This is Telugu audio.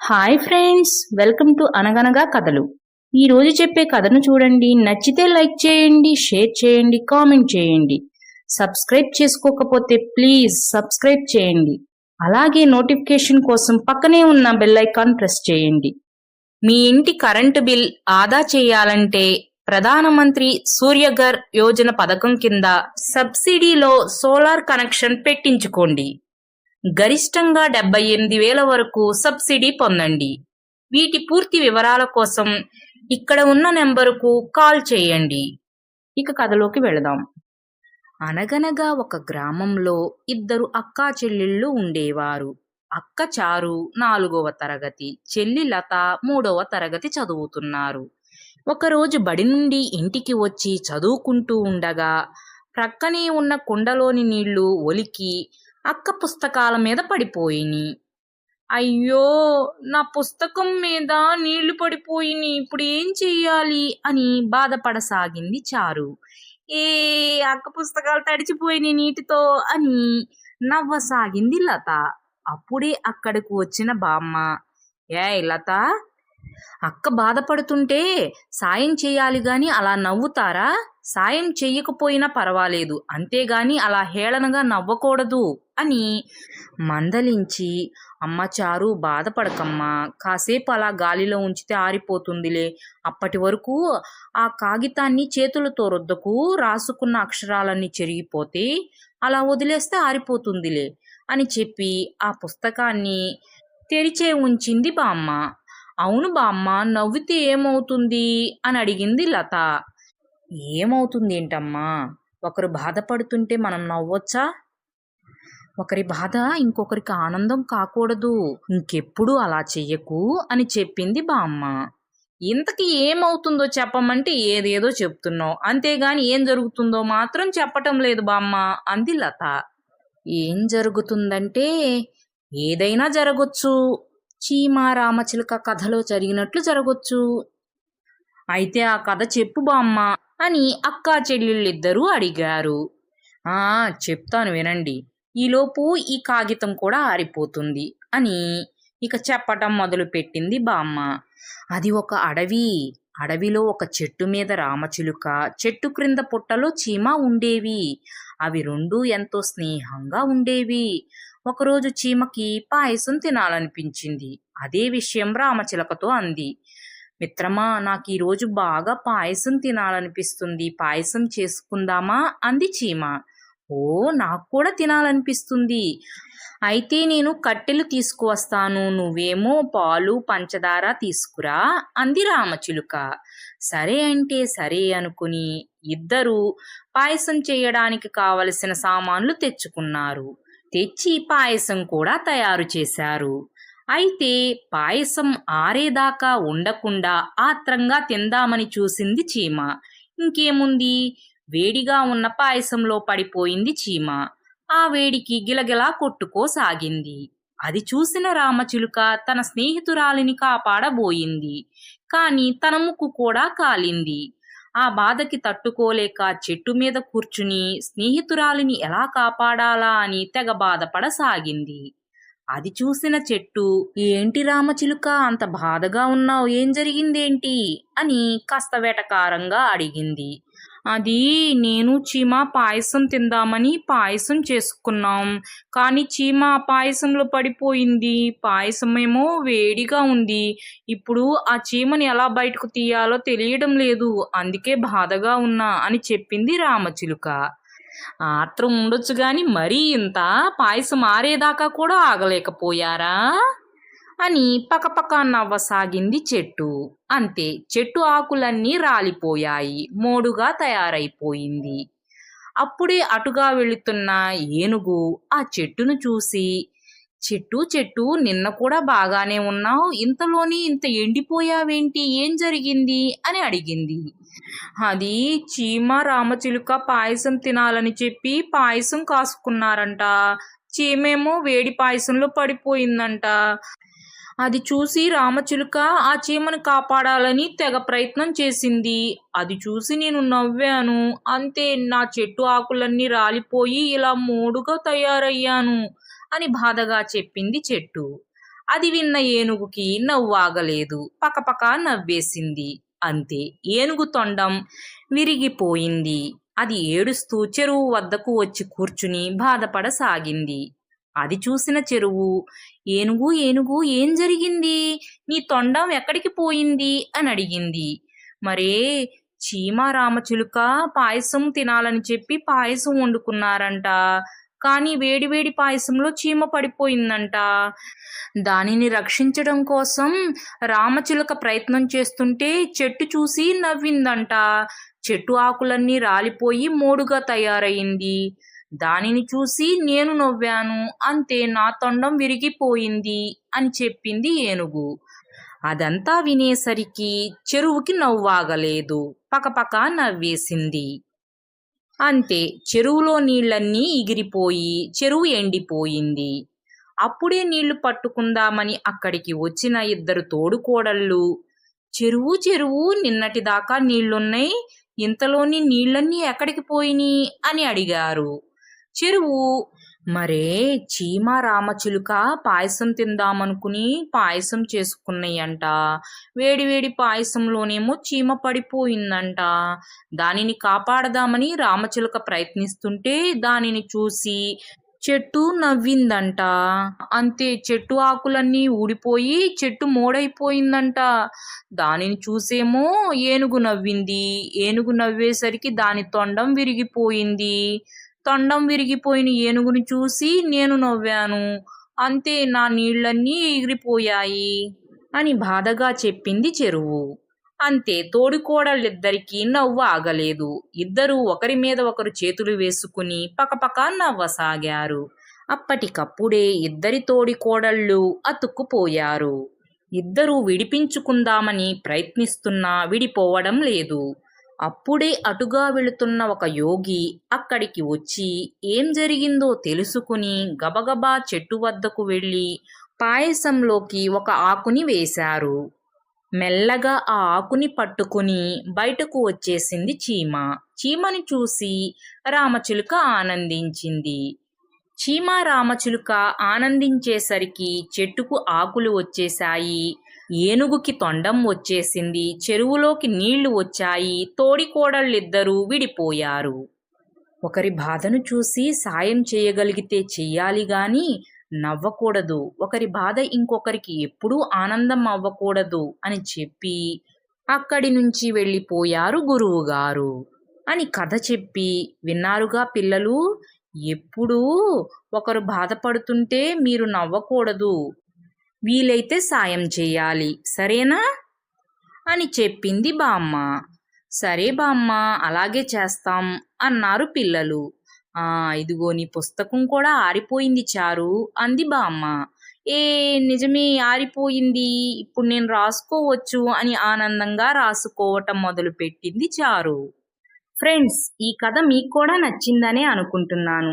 హాయ్ ఫ్రెండ్స్ వెల్కమ్ టు అనగనగా కథలు ఈ రోజు చెప్పే కథను చూడండి. నచ్చితే లైక్ చేయండి షేర్ చేయండి కామెంట్ చేయండి. సబ్స్క్రైబ్ చేసుకోకపోతే ప్లీజ్ సబ్స్క్రైబ్ చేయండి. అలాగే నోటిఫికేషన్ కోసం పక్కనే ఉన్న బెల్ ఐకాన్ ప్రెస్ చేయండి. మీ ఇంటి కరెంటు బిల్ ఆదా చేయాలంటే ప్రధానమంత్రి సూర్యఘర్ యోజన పథకం కింద సబ్సిడీలో సోలార్ కనెక్షన్ పెట్టించుకోండి. గరిష్టంగా డెబ్బై ఎనిమిది వేల వరకు సబ్సిడీ పొందండి. వీటి పూర్తి వివరాల కోసం ఇక్కడ ఉన్న నెంబరుకు కాల్ చేయండి. ఇక కథలోకి వెళదాం. అనగనగా ఒక గ్రామంలో ఇద్దరు అక్కా చెల్లెళ్ళు ఉండేవారు. అక్క చారు నాలుగవ తరగతి చెల్లి లత మూడవ తరగతి చదువుతున్నారు. ఒకరోజు బడి నుండి ఇంటికి వచ్చి చదువుకుంటూ ఉండగా ప్రక్కనే ఉన్న కుండలోని నీళ్ళు ఒలికి అక్క పుస్తకాల మీద పడిపోయిని. అయ్యో నా పుస్తకం మీద నీళ్ళు పడిపోయిని ఇప్పుడు ఏం చెయ్యాలి? అని బాధపడసాగింది చారు. ఏ అక్క పుస్తకాలు తడిచిపోయినాయి నీటితో అని నవ్వసాగింది లత. అప్పుడే అక్కడకు వచ్చిన బామ్మ. ఏ లత అక్క బాధపడుతుంటే సాయం చేయాలి గాని అలా నవ్వుతారా? సాయం చెయ్యకపోయినా పర్వాలేదు. అంతేగాని అలా హేళనగా నవ్వకూడదు అని మందలించి అమ్మ చారు బాధపడకమ్మా. కాసేపు అలా గాలిలో ఉంచితే ఆరిపోతుందిలే. అప్పటి వరకు ఆ కాగితాన్ని చేతులతో రుద్దకు రాసుకున్న అక్షరాలన్నీ చెరిగిపోతే అలా వదిలేస్తే ఆరిపోతుందిలే అని చెప్పి ఆ పుస్తకాన్ని తెరిచే ఉంచింది బామ్మ. అవును బామ్మ నవ్వితే ఏమవుతుంది? అని అడిగింది లత. ఏమవుతుంది ఏంటమ్మా ఒకరు బాధపడుతుంటే మనం నవ్వొచ్చా? ఒకరి బాధ ఇంకొకరికి ఆనందం కాకూడదు. ఇంకెప్పుడు అలా చెయ్యకు అని చెప్పింది బామ్మ. ఇంతకి ఏమవుతుందో చెప్పమంటే ఏదేదో చెప్తున్నావు. అంతేగాని ఏం జరుగుతుందో మాత్రం చెప్పటం లేదు బామ్మ అంది లత. ఏం జరుగుతుందంటే ఏదైనా జరగొచ్చు. చీమ రామచిలుక కథలో జరిగినట్లు జరగొచ్చు. అయితే ఆ కథ చెప్పు బామ్మ. అని అక్కా చెల్లెళ్ళిద్దరూ అడిగారు. ఆ చెప్తాను వినండి. ఈలోపు ఈ కాగితం కూడా ఆరిపోతుంది అని ఇక చెప్పటం మొదలుపెట్టింది బామ్మ. అది ఒక అడవి. అడవిలో ఒక చెట్టు మీద రామచిలుక చెట్టు క్రింద పుట్టలో చీమ ఉండేవి. అవి రెండూ ఎంతో స్నేహంగా ఉండేవి. ఒకరోజు చీమకి పాయసం తినాలనిపించింది. అదే విషయం రామచిలకతో అంది. మిత్రమా నాకు ఈరోజు బాగా పాయసం తినాలనిపిస్తుంది. పాయసం చేసుకుందామా? అంది చీమ. ఓ నాకు కూడా తినాలనిపిస్తుంది. అయితే నేను కట్టెలు తీసుకువస్తాను. నువ్వేమో పాలు పంచదార తీసుకురా అంది రామచిలుక. సరే అంటే సరే అనుకుని ఇద్దరు పాయసం చేయడానికి కావలసిన సామాన్లు తెచ్చుకున్నారు. తెచ్చి పాయసం కూడా తయారు చేశారు. అయితే పాయసం ఆరేదాకా ఉండకుండా ఆత్రంగా తిందామని చూసింది చీమ. ఇంకేముంది? వేడిగా ఉన్న పాయసంలో పడిపోయింది చీమ. ఆ వేడికి గిలగిలా కొట్టుకోసాగింది. అది చూసిన రామచిలుక తన స్నేహితురాలిని కాపాడబోయింది. కాని తన ముక్కు కూడా కాలింది. ఆ బాధకి తట్టుకోలేక చెట్టు మీద కూర్చుని స్నేహితురాలిని ఎలా కాపాడాలా అని తెగ బాధపడసాగింది. అది చూసిన చెట్టు ఏంటి రామచిలుక అంత బాధగా ఉన్నావు ఏం జరిగిందేంటి? అని కాస్త వెటకారంగా అడిగింది. అది నేను చీమ పాయసం తిందామని పాయసం చేసుకున్నాం. కానీ చీమ పాయసంలో పడిపోయింది. పాయసం ఏమో వేడిగా ఉంది. ఇప్పుడు ఆ చీమని ఎలా బయటకు తీయాలో తెలియడం లేదు. అందుకే బాధగా ఉన్నా అని చెప్పింది రామచిలుక ఆత్రం ఉండొచ్చు గాని మరీ ఇంత పాయసం ఆరేదాకా కూడా ఆగలేకపోయారా? అని పకపక నవ్వసాగింది చెట్టు. అంతే చెట్టు ఆకులన్నీ రాలిపోయాయి. మోడుగా తయారైపోయింది. అప్పుడే అటుగా వెళుతున్న ఏనుగు ఆ చెట్టును చూసి చెట్టు చెట్టు నిన్న కూడా బాగానే ఉన్నావు. ఇంతలోని ఇంత ఎండిపోయావేంటి? ఏం జరిగింది? అని అడిగింది. అది చీమ రామచిలుక పాయసం తినాలని చెప్పి పాయసం కాసుకున్నారంట. చీమేమో వేడి పాయసంలో పడిపోయిందంట. అది చూసి రామచిలుక ఆ చీమను కాపాడాలని తెగ ప్రయత్నం చేసింది. అది చూసి నేను నవ్వాను. అంతే నా చెట్టు ఆకులన్నీ రాలిపోయి ఇలా మూడుగా తయారయ్యాను. అని బాధగా చెప్పింది చెట్టు. అది విన్న ఏనుగుకి నవ్వాగలేదు పకపక నవ్వేసింది. అంతే ఏనుగు తొండం విరిగిపోయింది. అది ఏడుస్తూ చెరువు వద్దకు వచ్చి కూర్చుని బాధపడసాగింది. అది చూసిన చెరువు ఏనుగు ఏనుగు ఏం జరిగింది? నీ తొండం ఎక్కడికి పోయింది? అని అడిగింది. మరే చీమ రామచిలుక పాయసం తినాలని చెప్పి పాయసం వండుకున్నారంట. కానీ వేడివేడి పాయసంలో చీమ పడిపోయిందంట. దానిని రక్షించడం కోసం రామచిలుక ప్రయత్నం చేస్తుంటే చెట్టు చూసి నవ్విందంట. చెట్టు ఆకులన్నీ రాలిపోయి మోడుగా తయారయింది దానిని చూసి నేను నవ్వాను. అంతే నా తొండం విరిగిపోయింది అని చెప్పింది ఏనుగు. అదంతా వినేసరికి చెరువుకి నవ్వాగలేదు. పకపక నవ్వేసింది. అంతే చెరువులో నీళ్ళన్నీ ఎగిరిపోయి చెరువు ఎండిపోయింది. అప్పుడే నీళ్ళు పట్టుకుందామని అక్కడికి వచ్చిన ఇద్దరు తోడుకోడళ్ళు చెరువు చెరువు నిన్నటిదాకా నీళ్ళున్నాయి ఇంతలోని నీళ్ళన్నీ ఎక్కడికి పోయినాయి? అని అడిగారు. చెరువు మరే చీమ రామచిలుక పాయసం తిందామనుకుని పాయసం చేసుకున్నాయంట. వేడివేడి పాయసంలోనేమో చీమ పడిపోయిందంట. దానిని కాపాడదామని రామచిలుక ప్రయత్నిస్తుంటే దానిని చూసి చెట్టు నవ్విందంట. అంతే చెట్టు ఆకులన్నీ ఊడిపోయి చెట్టు మోడైపోయిందంట. దానిని చూసేమో ఏనుగు నవ్వింది. ఏనుగు నవ్వేసరికి దాని తొండం విరిగిపోయింది. తొండం విరిగిపోయిన ఏనుగుని చూసి నేను నవ్వాను. అంతే నా నీళ్ళన్నీ ఎగిరిపోయాయి అని బాధగా చెప్పింది చెరువు. అంతే తోడికోడళ్ళిద్దరికీ నవ్వు ఆగలేదు. ఇద్దరూ ఒకరి మీద ఒకరు చేతులు వేసుకుని పకపక నవ్వసాగారు. అప్పటికప్పుడే ఇద్దరి తోడికోడళ్ళు అతుక్కుపోయారు. ఇద్దరూ విడిపించుకుందామని ప్రయత్నిస్తున్నా విడిపోవడం లేదు. అప్పుడే అటుగా వెళుతున్న ఒక యోగి అక్కడికి వచ్చి ఏం జరిగిందో తెలుసుకుని గబగబా చెట్టు వద్దకు వెళ్ళి పాయసంలోకి ఒక ఆకుని వేశారు. మెల్లగా ఆ ఆకుని పట్టుకుని బయటకు వచ్చేసింది చీమ. చీమని చూసి రామచిలుక ఆనందించింది. చీమ రామచిలుక ఆనందించేసరికి చెట్టుకు ఆకులు వచ్చేశాయి. ఏనుగుకి తొండం వచ్చేసింది. చెరువులోకి నీళ్ళు వచ్చాయి. తోడికోడళ్ళిద్దరూ విడిపోయారు. ఒకరి బాధను చూసి సాయం చేయగలిగితే చెయ్యాలి గాని నవ్వకూడదు. ఒకరి బాధ ఇంకొకరికి ఎప్పుడూ ఆనందం అవ్వకూడదు అని చెప్పి అక్కడి నుంచి వెళ్ళిపోయారు గురువుగారు అని కథ చెప్పి విన్నారుగా పిల్లలు? ఎప్పుడూ ఒకరు బాధపడుతుంటే మీరు నవ్వకూడదు. వీలైతే సాయం చేయాలి. సరేనా? అని చెప్పింది బామ్మ. సరే బామ్మ అలాగే చేస్తాం అన్నారు పిల్లలు. ఆ ఇదిగో నీ పుస్తకం కూడా ఆరిపోయింది చారు అంది బామ్మ. ఏ నిజమే ఆరిపోయింది. ఇప్పుడు నేను రాసుకోవచ్చు అని ఆనందంగా రాసుకోవటం మొదలుపెట్టింది చారు. ఫ్రెండ్స్ ఈ కథ మీకు కూడా నచ్చిందనే అనుకుంటున్నాను.